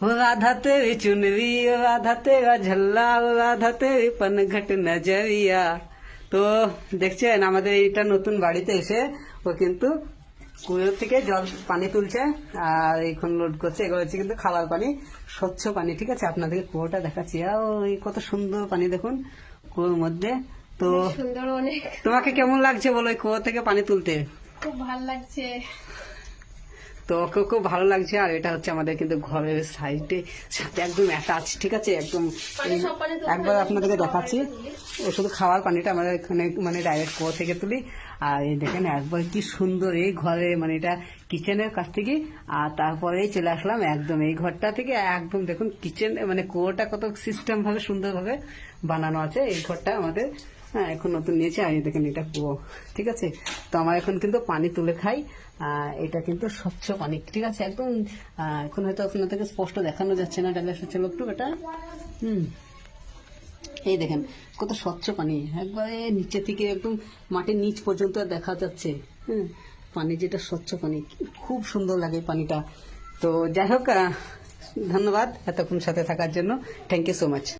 ओ राधा तेरी चुनरी ओ राधा तेरा झल्ला ও রাধা তেরি পনঘট নজরিয়া তো দেখছেন আমাদের এইটা নতুন বাড়িতে এসে ও কিন্তু কুয়োর থেকে জল পানি তুলছে আর এখন লোড করছে এগুলো হচ্ছে কিন্তু খাবার পানি স্বচ্ছ পানি ঠিক আছে আপনাদেরকে কুয়োটা দেখাচ্ছি আর এই কত সুন্দর পানি দেখুন কুয়োর মধ্যে তো সুন্দর অনেক তোমাকে কেমন লাগছে বলো এই কুয়ো থেকে পানি তুলতে খুব ভালো লাগছে তো ওকে খুব ভালো লাগছে। আর এটা হচ্ছে আমাদের কিন্তু ঘরের সাইডে সাথে একদম অ্যাটাচ ঠিক আছে? একদম একবার আপনাদেরকে দেখাচ্ছি। ও শুধু খাওয়ার পানিটা আমাদের এখানে মানে ডাইরেক্ট কুয়ো থেকে তুলি। আর এই দেখেন একবার কি সুন্দর এই ঘরে মানে এটা কিচেনের কাছ থেকে। আর তারপরেই চলে আসলাম একদম এই ঘরটা থেকে। একদম দেখুন কিচেন মানে কুয়োটা কত সিস্টেম ভাবে সুন্দরভাবে বানানো আছে। এই ঘরটা আমাদের হ্যাঁ এখন নতুন নিয়েছি আমি দেখেন এটা কুয়ো, ঠিক আছে? তো আমার এখন কিন্তু পানি তুলে খাই। এটা কিন্তু স্বচ্ছ পানি, ঠিক আছে? একদম এখন হয়তো আপনার থেকে স্পষ্ট দেখানো যাচ্ছে না, ডালে ছিল একটু এটা। হুম। এই দেখেন, কত স্বচ্ছ পানি, একবারে নিচে থেকে একদম মাটির নিচ পর্যন্ত দেখা যাচ্ছে। হুম, পানি যেটা স্বচ্ছ পানি, খুব সুন্দর লাগে পানিটা। তো যাই হোক ধন্যবাদ এতক্ষণ সাথে থাকার জন্য। Thank you so much